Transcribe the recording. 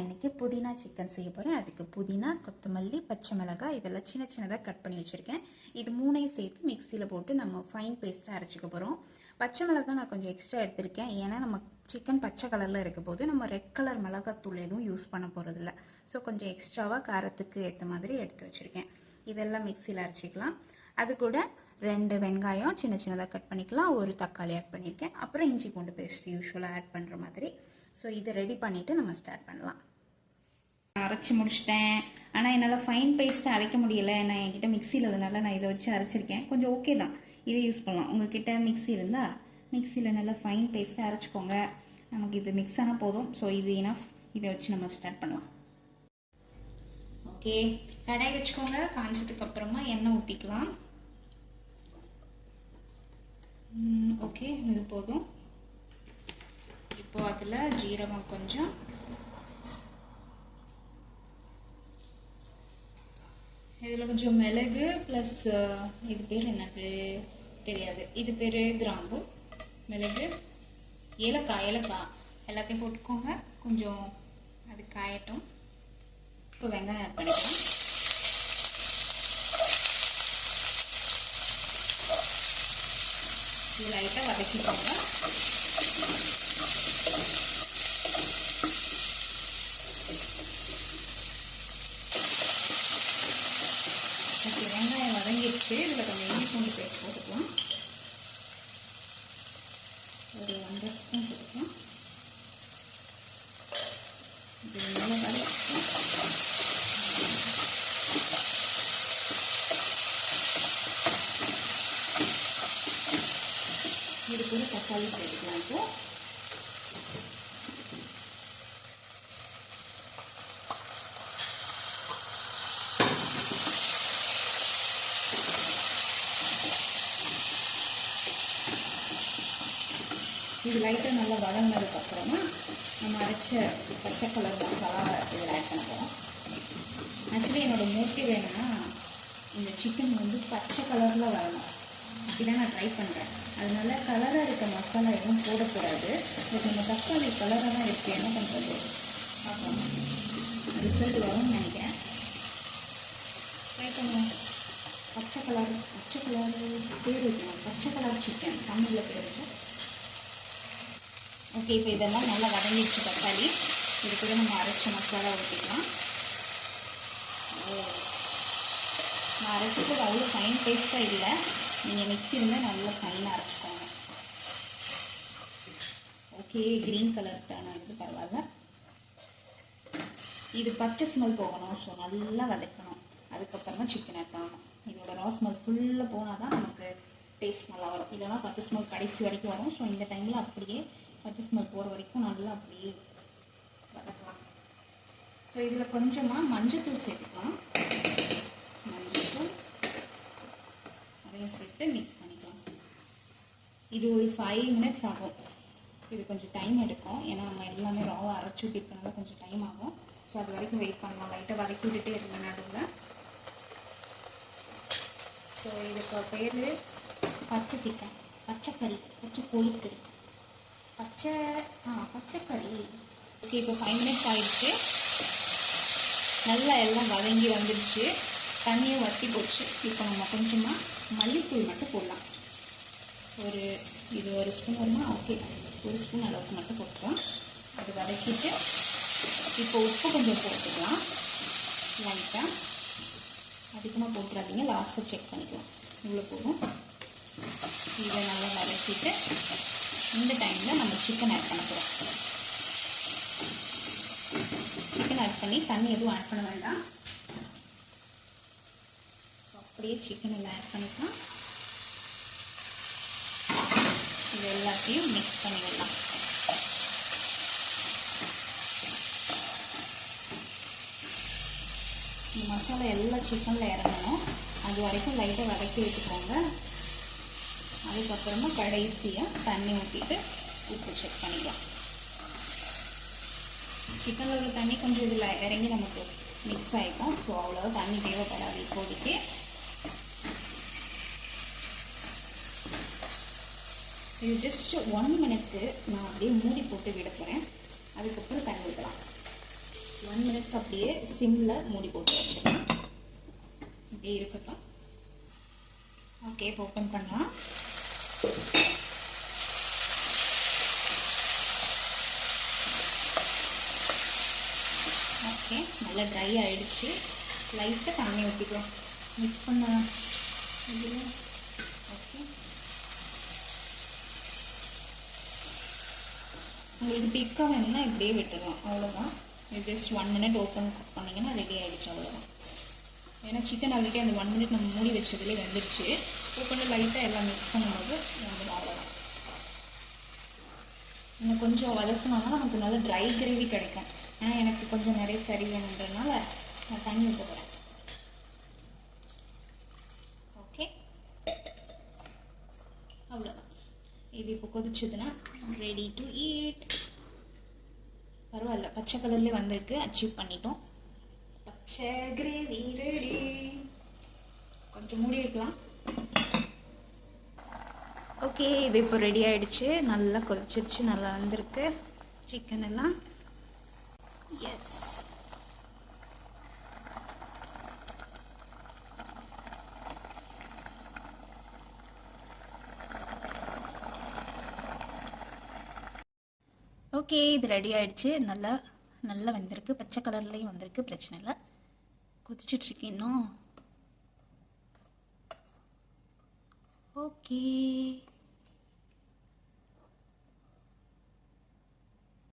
நான் இன்னைக்கு புதினா சிக்கன் செய்ய போகிறேன் அதுக்கு புதினா கொத்தமல்லி பச்சை மிளகாய் இதெல்லாம் சின்ன சின்னதாக கட் பண்ணி வச்சுருக்கேன். இது மூணையும் சேர்த்து மிக்சியில் போட்டு நம்ம ஃபைன் பேஸ்ட்டாக அரைச்சிக்க போகிறோம் பச்சை மிளகாய் நான் கொஞ்சம் எக்ஸ்ட்ரா எடுத்திருக்கேன். ஏன்னா நம்ம சிக்கன் பச்சை கலரில் இருக்க போது நம்ம ரெட் கலர் மிளகாத்தூள் எதுவும் யூஸ் பண்ண போகிறதில்ல ஸோ கொஞ்சம் எக்ஸ்ட்ராவாக காரத்துக்கு ஏற்ற மாதிரி எடுத்து வச்சுருக்கேன். இதெல்லாம் மிக்சியில் அரைச்சிக்கலாம். அது கூட ரெண்டு வெங்காயம் சின்ன சின்னதாக கட் பண்ணிக்கலாம். ஒரு தக்காளி ஆட் பண்ணியிருக்கேன் அப்புறம் இஞ்சி பூண்டு பேஸ்ட் யூஸ்வலாக ஆட் பண்ணுற மாதிரி. ஸோ இதை ரெடி பண்ணிவிட்டு நம்ம ஸ்டார்ட் பண்ணலாம். அரைச்சி முடிச்சிட்டேன். ஆனால் என்னால் ஃபைன் பேஸ்ட்டை அரைக்க முடியலை. நான் என்கிட்ட மிக்சி இல்லாதனால நான் இதை வச்சு அரைச்சிருக்கேன். கொஞ்சம் ஓகே தான். இதை யூஸ் பண்ணலாம். உங்ககிட்ட மிக்ஸி இருந்தால் மிக்ஸியில் நல்லா ஃபைன் பேஸ்ட்டாக அரைச்சிக்கோங்க. நமக்கு இது மிக்ஸ் ஆனால் போதும். ஸோ இது இனஃப் இதை வச்சு நம்ம ஸ்டார்ட் பண்ணலாம். ஓகே கடாய் வச்சுக்கோங்க. காஞ்சதுக்கு அப்புறமா எண்ணெய் ஊற்றிக்கலாம் ஓகே இது போதும். இப்போது அதில் ஜீரகம் கொஞ்சம் இதில் கொஞ்சம் மிளகு ப்ளஸ் இது பேர் என்னது? தெரியாது. இது பேர் கிராம்பு. மிளகு ஏலக்காய் ஏலக்காய். எல்லாத்தையும் போட்டுக்கோங்க. கொஞ்சம் அது காயட்டும். இப்போ வெங்காயம் ஆட் பண்ணிக்கலாம். இது லைட்டாக வதக்கிக்கோங்க ஓகே வெங்காயம் வச்சு இதில் கொஞ்சம் இஞ்சி பூண்டு பேஸ்ட் போட்டுக்கலாம். ஒரு ஒன்றரை ஸ்பூன் போட்டுக்கலாம். இது நல்லா இது கூட தக்காளி சேர்த்துக்கலாம் இப்போ. இது லைட்டாக நல்லா வதங்கினதுக்கப்புறமா நம்ம அரைச்ச பச்சை கலர் மசாலாவை இதில் ஆட் பண்ண போகிறோம் ஆக்சுவலி என்னோடய மோட்டிவ் என்னென்னா இந்த சிக்கன் வந்து பச்சை கலரில் வரணும். அப்படி நான் ட்ரை பண்ணுறேன் அதனால கலராக இருக்க மசாலா எதுவும் போடக்கூடாது. பட் நம்ம தக்காளி கலராக தான் இருக்குது என்ன பண்ணுறது பார்ப்போம். ரிசல்ட் வரும்னு நினைக்கிறேன். ட்ரை பண்ணுவோம். பச்சை கலர் பச்சை கலர் பேர் பச்சை கலர் சிக்கன் தமிழில் பேர் ஓகே இப்போ இதெல்லாம் நல்லா வதங்கிடுச்சு தக்காளி. இது கூட நம்ம அரைச்ச மசாலா ஊற்றிக்கலாம் நான் அரைச்சிட்டு அவ்வளோ ஃபைன் பேஸ்ட்டாக இல்லை. நீங்கள் மிக்ஸி இருந்தால் நல்லா ஃபைனாக அரைச்சிக்கோங்க. ஓகே க்ரீன் கலர் டர்ன் ஆகுது பரவாயில்ல. இது பச்சை ஸ்மெல் போகணும் ஸோ நல்லா வதக்கணும். அதுக்கப்புறமா சிக்கன் ஆட் பண்ணணும். இதோட ரா ஸ்மெல் ஃபுல்லாக போனால் தான் நமக்கு டேஸ்ட் நல்லா வரும். இல்லைனா பச்சை ஸ்மெல் கடைசி வரைக்கும் வரும். ஸோ இந்த டைமில் அப்படியே பச்சை ஸ்மெல் போகிற வரைக்கும் நல்லா அப்படியே வதக்கலாம். ஸோ இதில் கொஞ்சமாக மஞ்சத்தூள் சேர்த்துக்கலாம். மஞ்சத்தூள். அதையும் சேர்த்து மிக்ஸ் பண்ணிக்கலாம். இது ஒரு ஃபைவ் மினிட்ஸ் ஆகும். இது கொஞ்சம் டைம் எடுக்கும். ஏன்னா நம்ம எல்லாமே ராவாக அரைச்சி ஊற்றிருக்கனால கொஞ்சம் டைம் ஆகும். ஸோ அது வரைக்கும் வெயிட் பண்ணலாம். லைட்டாக வதக்கி விட்டுட்டே இருங்க நடுவில். ஸோ இதுக்கு பேர் பச்சை சிக்கன் பச்சைக்கறி பச்சை கொழுக்கு பச்சை ஆ பச்சைக்கறி. ஓகே இப்போ ஃபைவ் மினிட்ஸ் ஆகிடுச்சு நல்லா எல்லாம் வதங்கி வந்துடுச்சு. தண்ணியும் வற்றி போச்சு. இப்போ நம்ம கொஞ்சமாக மல்லித்தூள் மட்டும் போடலாம். ஒரு இது ஒரு ஸ்பூன் வருமா ஓகே. ஒரு ஸ்பூன் அளவுக்கு மட்டும் போட்டுக்கலாம். அது வதக்கிட்டு இப்போ உப்பு கொஞ்சம் போட்டுக்கலாம். லைட்டாக அதிகமாக போட்டுறாதீங்க. லாஸ்ட்டு செக் பண்ணிக்கலாம். இவ்வளோ போதும். இதை நல்லா வதக்கிட்டு இந்த டைமில் நம்ம சிக்கன் ஆட் பண்ண போகிறோம் சிக்கன் ஆட் பண்ணி தண்ணி எதுவும் ஆட் பண்ண வேண்டாம். ஸோ அப்படியே சிக்கன் எல்லாம் ஆட் பண்ணிக்கலாம். இது எல்லாத்தையும் மிக்ஸ் பண்ணிடலாம் விடலாம் இந்த மசாலா எல்லா சிக்கனில் இறங்கணும். அது வரைக்கும் லைட்டாக வதக்கி விட்டுக்கோங்க அதுக்கப்புறமா கடைசியாக தண்ணி ஊற்றிட்டு உப்பு செக் பண்ணிக்கலாம். சிக்கனில் உள்ள தண்ணி கொஞ்சம் இதில் இறங்கி நமக்கு மிக்ஸ் ஆகிக்கும் ஸோ அவ்வளோ தண்ணி தேவைப்படாது இப்போதைக்கு. இது ஜஸ்ட் ஒன் மினிட்க்கு நான் அப்படியே மூடி போட்டு விட போகிறேன் அதுக்கப்புறம் தண்ணி ஊற்றலாம் ஒன் மினிட் அப்படியே சிம்மில் மூடி போட்டு வச்சிடலாம். இப்படி இருக்கட்டும் ஓகே இப்போ ஓப்பன் பண்ணலாம். ஓகே நல்லா ட்ரை ஆகிடுச்சு லைட்டாக தண்ணி ஊற்றிக்கலாம் மிக்ஸ் பண்ண ஓகே உங்களுக்கு திக்காக வேணும்னா இப்படியே விட்டுடலாம் அவ்வளோதான் just one minute open cook பண்ணிங்கன்னா ரெடி ஆகிடுச்சு அவ்வளோதான் ஏன்னா சிக்கன் ஆல்ரெடி அந்த ஒன் மினிட் நம்ம மூடி வச்சதுலேயே வெந்துருச்சு. ஓப்பன் லைட்டாக எல்லாம் மிக்ஸ் பண்ணும்போது வந்துடும் அவ்வளோதான் இன்னும் கொஞ்சம் வதக்கணும்னா நமக்கு நல்ல ட்ரை கிரேவி கிடைக்கும். ஏன்னா எனக்கு கொஞ்சம் நிறைய கறி வேணுன்றனால நான் தண்ணி ஊற்ற போகிறேன் ஓகே அவ்வளோதான் இது இப்போ கொதிச்சதுன்னா ரெடி டு ஈட் பரவாயில்ல. பச்சை கலர்லேயே வந்திருக்கு. அச்சீவ் பண்ணிட்டோம். பச்சை கிரேவி கொஞ்சம் மூடி வைக்கலாம். ஓகே இது இப்போ ரெடி ஆயிடுச்சு. நல்லா கொதிச்சிருச்சு நல்லா வந்திருக்கு. சிக்கன் எல்லாம். எஸ் ஓகே இது ரெடி ஆயிடுச்சு. நல்லா நல்லா வந்திருக்கு. பச்சை கலர்லேயும் வந்திருக்கு. பிரச்சனை இல்லை. கொதிச்சிட்ருக்கு இன்னும் ஓகே.